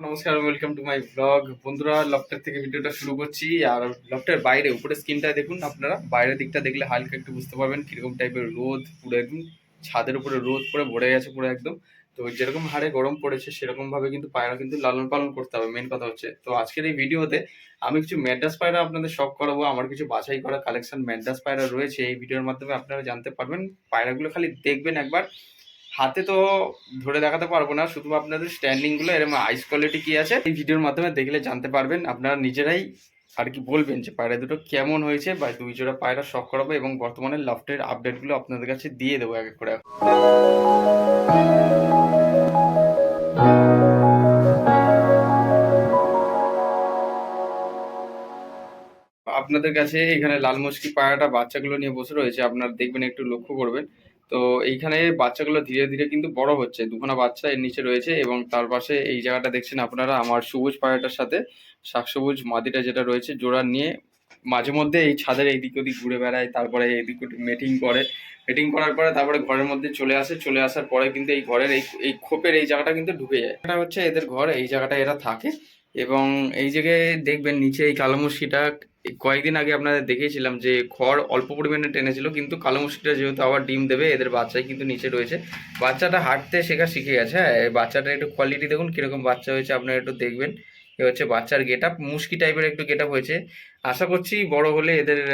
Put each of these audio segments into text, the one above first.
নমস্কার welcome to my blog বন্ধুরা লফটের থেকে ভিডিওটা শুরু করছি। আর লফটের বাইরে উপরে স্ক্রিনটা দেখুন আপনারা। বাইরের দিকটা দেখলে হালকা একটু বুঝতে পারবেন কীরকম টাইপের রোদ, পুরো একদম ছাদের উপরে রোদ পড়ে ভরে গেছে পুরো একদম। তো যেরকম হারে গরম পড়েছে সেরকম ভাবে কিন্তু পায়রা কিন্তু লালন পালন করতে হবে মেন কথা হচ্ছে। তো আজকের এই ভিডিওতে আমি কিছু ম্যাডাস পায়রা আপনাদের শখ করাবো। আমার কিছু বাছাই করা কালেকশন ম্যাডাস পায়রা রয়েছে। এই ভিডিওর মাধ্যমে আপনারা জানতে পারবেন, পায়রাগুলো খালি দেখবেন একবার। হাতে তো ধরে দেখাতে পারব না, শুধু আপনাদের স্ট্যান্ডিংগুলো এরকম আইস কোয়ালিটি কি আছে, এই ভিডিওর মাধ্যমে দেখলে জানতে পারবেন। আপনারা নিজেরাই আর কি বলবেন যে পায়রা দুটো কেমন হয়েছে বা দুই জোড়া পায়রা শখ করাবো এবং বর্তমানে লফটের আপডেটগুলো আপনাদের কাছে দিয়ে দেবো এক এক করে। আপনাদের কাছে এখানে লাল মুশকি পায়রাটা বাচ্চাগুলো নিয়ে বসে রয়েছে, আপনারা দেখবেন, একটু লক্ষ্য করবেন। তো এইখানে বাচ্চাগুলো ধীরে ধীরে কিন্তু বড় হচ্ছে। দুখানা বাচ্চা এর নিচে রয়েছে এবং তার পাশে এই জায়গাটা দেখছেন আপনারা, আমার সবুজ পায়রাটার সাথে শাকসবুজ মাদিটা যেটা রয়েছে জোড়া নিয়ে মাঝে মধ্যে এই ছাদের এইদিক ওদিক ঘুরে বেড়ায়, তারপরে এইদিক ওদিক মেটিং করে। মেটিং করার পরে তারপরে ঘরের মধ্যে চলে আসে, চলে আসার পরে কিন্তু এই ঘরের এই এই খোপের এই জায়গাটা কিন্তু ঢুকে যায়। এটা হচ্ছে এদের ঘর, এই জায়গাটা এরা থাকে। এবং এই জায়গায় দেখবেন নিচে এই কালো কালোমুশিটা কয়েকদিন আগে আপনাদের দেখিয়েছিলাম যে খড় অল্প পরিমাণে টেনেছিল কিন্তু কালো মুশকিটা যেহেতু আবার ডিম দেবে, এদের বাচ্চাই কিন্তু নিচে রয়েছে। বাচ্চাটা হাঁটতে শেখা শিখে গেছে হ্যাঁ বাচ্চাটা একটু কোয়ালিটি দেখুন, কীরকম বাচ্চা হয়েছে, আপনারা একটু দেখবেন। এ হচ্ছে বাচ্চার গেট আপ মুশকি টাইপের একটু গেট আপ হয়েছে। আশা করছি বড় হলে এদের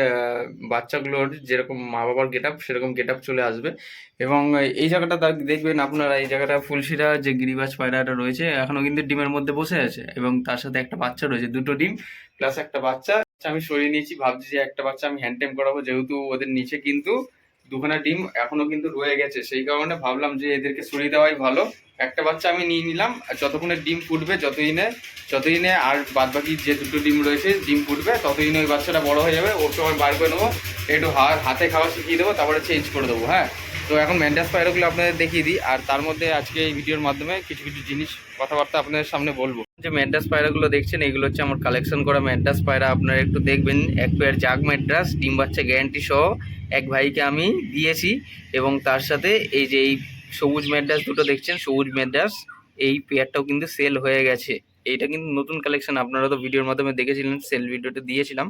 বাচ্চাগুলোর যেরকম মা বাবার গেট আপ সেরকম গেট আপ চলে আসবে। এবং এই জায়গাটা দেখ- দেখবেন আপনারা, এই জায়গাটা ফুলশিরা, যে গিরিবাজ পায়রাটা রয়েছে এখনও কিন্তু ডিমের মধ্যে বসে আছে। এবং তার সাথে একটা বাচ্চা রয়েছে, দুটো ডিম প্লাস একটা বাচ্চা। আমি সরিয়ে নিয়েছি, ভাবছি যে একটা বাচ্চা আমি হ্যান্ড টাইম করাবো, যেহেতু ওদের নিচে কিন্তু দুখানা ডিম এখনও কিন্তু রয়ে গেছে। সেই কারণে ভাবলাম যে এদেরকে সরিয়ে দেওয়াই ভালো। একটা বাচ্চা আমি নিয়ে নিলাম, আর যতক্ষণে ডিম ফুটবে যতদিনে যতদিনে আর বাদ বাকি যে দুটো ডিম রয়েছে, ডিম ফুটবে ততদিনে ওই বাচ্চাটা বড় হয়ে যাবে। ওর সময় বার করে নেব, একটু হাতে খাওয়া শিখিয়ে দেবো, তারপরে চেঞ্জ করে দেবো হ্যাঁ? তো এখন ম্যান্ডাস পায়রাগুলো আপনাদের দেখিয়ে দিই, আর তার মধ্যে আজকে এই ভিডিওর মাধ্যমে কিছু কিছু জিনিস, কথাবার্তা আপনাদের সামনে বলব। যে ম্যান্ডাস পায়রাগুলো দেখছেন, এগুলো হচ্ছে আমার কালেকশন করা ম্যান্ডাস পায়রা আপনারা একটু দেখবেন, এক পেয়ার জাগ ম্যাড্রাস ডিম বাচ্চা গ্যারান্টি সহ এক ভাইকে আমি দিয়েছি, এবং তার সাথে এই যে এই সবুজ ম্যাড্রাস দুটো দেখছেন, সবুজ ম্যাড্রাস এই পেয়ারটাও কিন্তু সেল হয়ে গেছে। এইটা কিন্তু নতুন কালেকশন আপনারা তো ভিডিওর মাধ্যমে দেখেছিলেন সেল ভিডিওটা দিয়েছিলাম।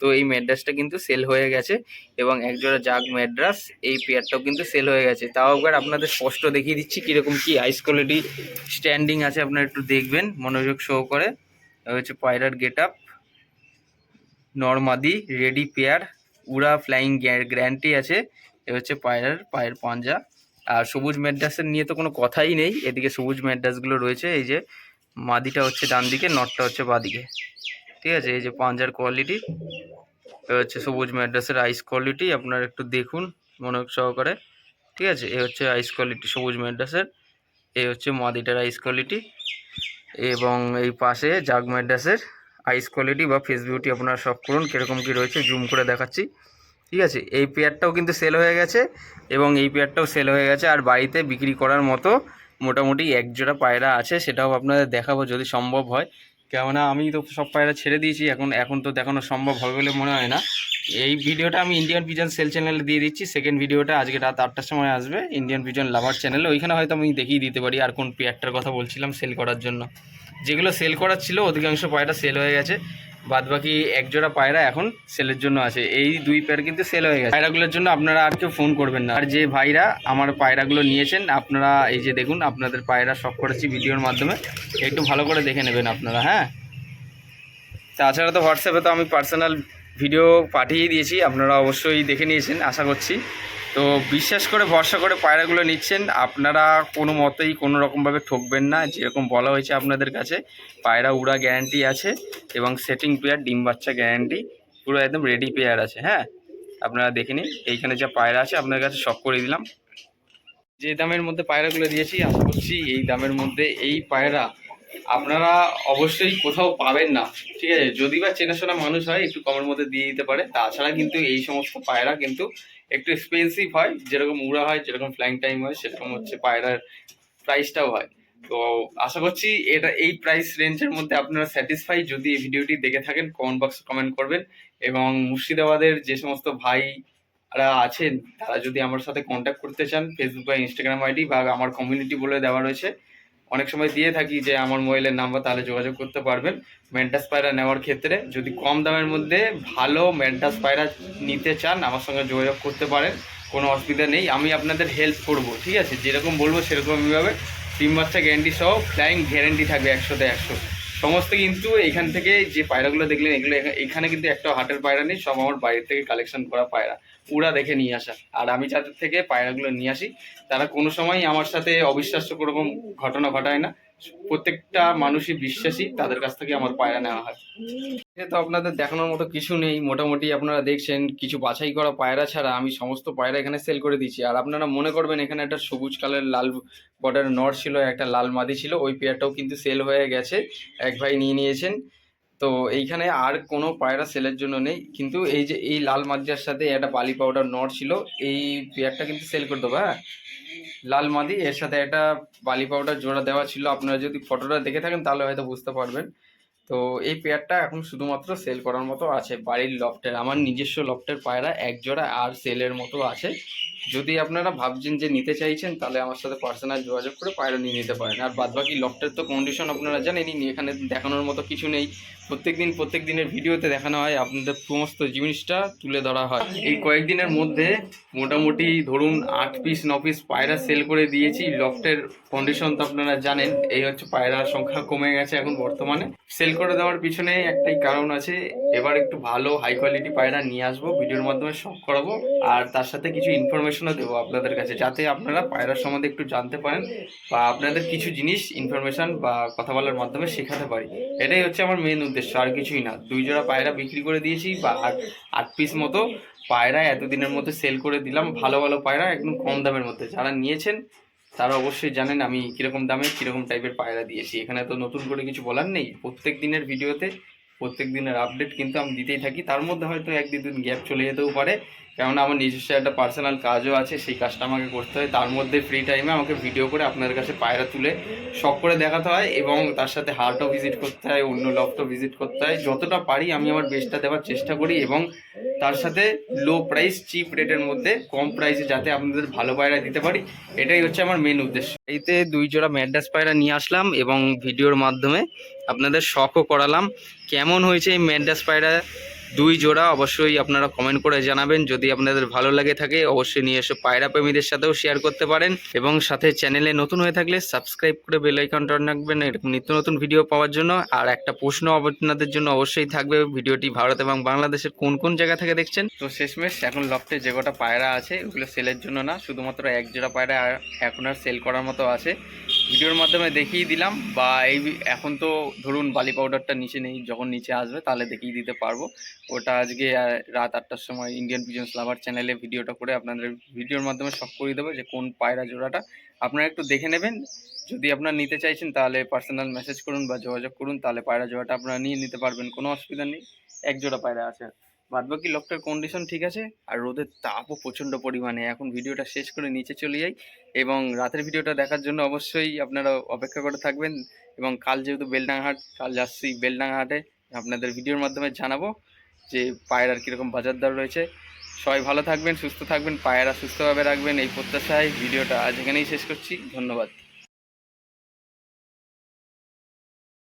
তো এই ম্যাড্রাসটা কিন্তু সেল হয়ে গেছে এবং একজোড়া জাগ ম্যাড্রাস, এই পেয়ারটাও কিন্তু সেল হয়ে গেছে। তাও একবার আপনাদের স্পষ্ট দেখিয়ে দিচ্ছি কীরকম কি আইস কোয়ালিটি স্ট্যান্ডিং আছে, আপনারা একটু দেখবেন, মনোযোগ সহ করে হচ্ছে পায়রার গেট আপ নর্মাদি রেডি পেয়ার উড়া ফ্লাইং গ্যারান্টি আছে। এ হচ্ছে পায়রার, পায়ের পাঞ্জা। আর সবুজ ম্যাড্রাসের নিয়ে তো কোনো কথাই নেই, এদিকে সবুজ ম্যাড্রাসগুলো রয়েছে, এই যে মাদিটা হচ্ছে ডান দিকে নটটা হচ্ছে বাদিকে। ঠিক আছে, এই যে পাঞ্জার কোয়ালিটি এ হচ্ছে সবুজ ম্যাড্রাসের আইস কোয়ালিটি আপনারা একটু দেখুন মনোযোগ সহকারে, ঠিক আছে, এ হচ্ছে আইস কোয়ালিটি সবুজ ম্যাড্রাসের, এ হচ্ছে মাদিটার আইস কোয়ালিটি এবং এই পাশে জাগ ম্যাড্রাসের আইস কোয়ালিটি বা ফেস বিউটি আপনারা সব করুন, কীরকম কী রয়েছে জুম করে দেখাচ্ছি, ঠিক আছে, এই পেয়ারটাও কিন্তু সেল হয়ে গেছে, এবং এই পেয়ারটাও সেল হয়ে গেছে, আর বাড়িতে বিক্রি করার মতো মোটামুটি এক জোড়া পায়রা আছে, সেটাও আপনাদের দেখাবো যদি সম্ভব হয় কেননা আমি তো সব পায়রা ছেড়ে দিয়েছি, এখন এখন তো দেখানো সম্ভব হবে বলে মনে হয় না। এই ভিডিওটা আমি ইন্ডিয়ান ভিজন সেল চ্যানেলে দিয়ে দিচ্ছি সেকেন্ড ভিডিওটা আজকে রাত আটটার সময় আসবে ইন্ডিয়ান ভিজন লাভার চ্যানেলে ওইখানে হয়তো আমি দেখিয়ে দিতে পারি আর কোন পেয়ারটার কথা বলছিলাম সেল করার জন্য। যেগুলো সেল করার ছিল, অধিকাংশ পায়রা সেল হয়ে গেছে। বাদ বাকি একজোড়া পায়রা এখন সেলের জন্য আছে। এই দুই পেয়ার কিন্তু সেল হয়ে গেছে। পায়রাগুলোর জন্য আপনারা আর কেউ ফোন করবেন না। আর যে ভাইরা আমার পায়রাগুলো নিয়েছেন, আপনারা এই যে দেখুন, আপনাদের পায়রা শখ করেছি ভিডিওর মাধ্যমে। একটু ভালো করে দেখে নেবেন আপনারা হ্যাঁ? তাছাড়া তো হোয়াটসঅ্যাপে তো আমি পার্সোনাল ভিডিও পাঠিয়ে দিয়েছি, আপনারা অবশ্যই দেখে নিয়েছেন, আশা করছি। তো বিশ্বাস করে, ভরসা করে পায়রাগুলো নিচ্ছেন। আপনারা কোনো মতেই কোনো রকমভাবে ঠকবেন না, যেরকম বলা হয়েছে আপনাদের কাছে। পায়রা উড়া গ্যারান্টি আছে এবং সেটিং পেয়ার ডিম বাচ্চা গ্যারান্টি পুরো একদম রেডি পেয়ার আছে হ্যাঁ? আপনারা দেখে নিন, এইখানে যা পায়রা আছে আপনার কাছে সব করে দিলাম। যে দামের মধ্যে পায়রাগুলো দিয়েছি, আশা করছি এই দামের মধ্যে এই পায়রা আপনারা অবশ্যই কোথাও পাবেন না, ঠিক আছে? যদি বা চেনাশোনা মানুষ হয়, একটু কমের মধ্যে দিয়ে দিতে পারে। তাছাড়া কিন্তু এই সমস্ত পায়রা কিন্তু একটু এক্সপেন্সিভ হয়। যেরকম উড়া হয়, যেরকম ফ্লাইং টাইম হয়, সেরকম হচ্ছে পায়রার প্রাইসটাও হয়। তো আশা করছি এটা, এই প্রাইস রেঞ্জের মধ্যে আপনারা স্যাটিসফাই যদি এই ভিডিওটি দেখে থাকেন কমেন্ট বক্সে কমেন্ট করবেন। এবং মুর্শিদাবাদের যে সমস্ত ভাইরা আছেন, তারা যদি আমার সাথে কন্ট্যাক্ট করতে চান ফেসবুক বা ইনস্টাগ্রাম আইডি বা আমার কমিউনিটি বলে দেওয়া রয়েছে অনেক সময় দিয়ে থাকি যে আমার মোবাইলের নাম্বার তাহলে যোগাযোগ করতে পারবেন। মেন্টাস পায়রা নেওয়ার ক্ষেত্রে যদি কম দামের মধ্যে ভালো মেন্টাস পায়রা নিতে চান, আমার সঙ্গে যোগাযোগ করতে পারেন, কোনো অসুবিধা নেই। আমি আপনাদের হেল্প করব, ঠিক আছে? যেরকম বলব সেরকমভাবে তিন মাসটা গ্যারেন্টি সহ ফ্লাইং গ্যারেন্টি থাকবে একশোতে একশো। সমস্ত কিন্তু এখান থেকে যে পায়রাগুলো দেখলেন, এগুলো এখা- এখানে কিন্তু একটা হাটের পায়রা নেই, সব আমার বাইরের থেকে কালেকশন করা পায়রা। উড়া দেখে নিয়ে আসা। আর আমি যাদের থেকে পায়রাগুলো নিয়ে আসি, তারা কোনো সময় আমার সাথে অবিশ্বাস্য কোনো ঘটনা ঘটায় না। প্রত্যেকটা মানুষই বিশ্বাসী, তাদের কাছ থেকে আমার পায়রা নেওয়া হয়। তো আপনাদের দেখানোর মতো কিছু নেই, মোটামুটি আপনারা দেখছেন, কিছু বাছাই করা পায়রা ছাড়া আমি সমস্ত পায়রা এখানে সেল করে দিচ্ছি আর আপনারা মনে করবেন, এখানে একটা সবুজ কালার লাল বর্ডার নর ছিল, একটা লাল মাদি ছিল, ওই পেয়ারটাও কিন্তু সেল হয়ে গেছে। এক ভাই নিয়ে নিয়েছেন। তো এইখানে আর কোনো পায়রা সেলের জন্য নেই। কিন্তু এই যে এই লাল মাদিটার সাথে একটা বালি পাউডার নর ছিল, এই পেয়ারটা কিন্তু সেল করে দেবো হ্যাঁ? লাল মাদি, এর সাথে একটা বালি পাউডার জোড়া দেওয়া ছিল। আপনারা যদি ফটোটা দেখে থাকেন, তাহলে হয়তো বুঝতে পারবেন। তো এই পেয়ারটা এখন শুধুমাত্র সেল করার মতো আছে বাড়ির লফটের আমার নিজস্ব লফটের পায়রা এক জোড়া আর সেলের মতো আছে। যদি আপনারা ভাবছেন যে নিতে চাইছেন, তাহলে আমার সাথে পার্সোনাল যোগাযোগ করে পায়রা নিয়ে নিতে পারেন। আর বাদবাকি লফটের তো কন্ডিশন আপনারা জানেনই এখানে দেখানোর মতো কিছু নেই। প্রত্যেক দিন প্রত্যেক দিনের ভিডিওতে দেখানো হয় আপনাদের সমস্ত জিনিসটা তুলে ধরা হয়। এই কয়েকদিনের মধ্যে মোটামুটি ধরুন আট পিস ন পিস পায়রা সেল করে দিয়েছি। লফটের কন্ডিশন তো আপনারা জানেন, এই হচ্ছে পায়রার সংখ্যা কমে গেছে এখন বর্তমানে। সেল করে দেওয়ার পিছনে একটাই কারণ আছে। এবার একটু ভালো হাই কোয়ালিটি পায়রা নিয়ে আসব, ভিডিওর মাধ্যমে শখ করাবো। আর তার সাথে কিছু ইনফরমেশনও দেবো আপনাদের কাছে, যাতে আপনারা পায়রার সম্বন্ধে একটু জানতে পারেন বা আপনাদের কিছু জিনিস ইনফরমেশন বা কথা বলার মাধ্যমে শেখাতে পারি। এটাই হচ্ছে আমার মেন উদ্দেশ্য, আর কিছুই না। দুই জোড়া পায়রা বিক্রি করে দিয়েছি বা আট আট পিস মতো। পায়রা এতদিনের মধ্যে সেল করে দিলাম, ভালো ভালো পায়রা, একদম কম দামের মধ্যে। যারা নিয়েছেন তারা অবশ্যই জানেন আমি কীরকম দামে, কীরকম টাইপের পায়রা দিয়েছি। এখানে তো নতুন করে কিছু বলার নেই। প্রত্যেক দিনের ভিডিওতে, প্রত্যেক দিনের আপডেট কিন্তু আমি দিতেই থাকি। তার মধ্যে হয়তো এক দুদিন গ্যাপ চলে যেতেও পারে। কেননা আমার নিজস্ব একটা পার্সোনাল কাজও আছে, সেই কাজটা আমাকে করতে হয়। তার মধ্যে ফ্রি টাইমে আমাকে ভিডিও করে আপনাদের কাছে পায়রা তুলে শখ করে দেখাতে হয় এবং তার সাথে হার্টও ভিজিট করতে হয়, অন্য লফটও ভিজিট করতে হয়। যতটা পারি আমি আমার বেস্টটা দেওয়ার চেষ্টা করি এবং তার সাথে লো প্রাইস চিপ রেটের মধ্যে কম প্রাইসে যাতে আপনাদের ভালো পায়রা দিতে পারি, এটাই হচ্ছে আমার মেন উদ্দেশ্য। এইতে দুই জোড়া ম্যাডাস পায়রা নিয়ে আসলাম এবং ভিডিওর মাধ্যমে আপনাদের শখও করালাম, কেমন হয়েছে এই ম্যাডাস পায়রা দুই জোড়া অবশ্যই আপনারা কমেন্ট করে জানাবেন। যদি আপনাদের ভালো লাগে থাকে, অবশ্যই নিয়ে এসে পায়রা প্রেমীদের সাথেও শেয়ার করতে পারেন এবং সাথে চ্যানেলে নতুন হয়ে থাকলে সাবস্ক্রাইব করে বেল আইকনটা রাখবেন। এরকম নিত্য নতুন ভিডিও পাওয়ার জন্য। আর একটা প্রশ্ন আপনাদের জন্য অবশ্যই থাকবে, ভিডিওটি ভারত এবং বাংলাদেশের কোন কোন জায়গা থেকে দেখছেন? তো শেষমেশ, এখন লফটে যে কটা পায়রা আছে, ওগুলো সেলের জন্য না, শুধুমাত্র এক জোড়া পায়রা এখন আর সেল করার মতো আছে। ভিডিওর মাধ্যমে দেখিয়ে দিলাম বা এই এখন তো ধরুন বালি পাউডারটা নিচে নেই, যখন নিচে আসবে তাহলে দেখিয়ে দিতে পারব। ওটা আজকে রাত আটটার সময় ইন্ডিয়ান পিজন্স লাভার চ্যানেলে ভিডিওটা করে আপনাদের ভিডিওর মাধ্যমে সব করে দেবো যে কোন পায়রা জোড়াটা। আপনারা একটু দেখে নেবেন, যদি আপনারা নিতে চাইছেন তাহলে পার্সোনাল মেসেজ করুন বা যোগাযোগ করুন, তাহলে পায়রা জোড়াটা আপনারা নিয়ে নিতে পারবেন, কোনো অসুবিধা নেই। এক জোড়া পায়রা আছে। বাদবাকি লোকটার কন্ডিশন ঠিক আছে, আর রোদের তাপও প্রচণ্ড পরিমাণে। এখন ভিডিওটা শেষ করে নিচে চলে যাই, এবং রাতের ভিডিওটা দেখার জন্য অবশ্যই আপনারা অপেক্ষা করে থাকবেন, এবং কাল যেহেতু বেলডাঙ্গাহাট, কাল যাচ্ছি বেলডাঙ্গাহাটে, আপনাদের ভিডিওর মাধ্যমে জানাব যে পায়রার কীরকম বাজার দর রয়েছে। সবাই ভালো থাকবেন, সুস্থ থাকবেন, পায়রা সুস্থভাবে রাখবেন, এই প্রত্যাশায় ভিডিওটা আজ এখানেই শেষ করছি, ধন্যবাদ।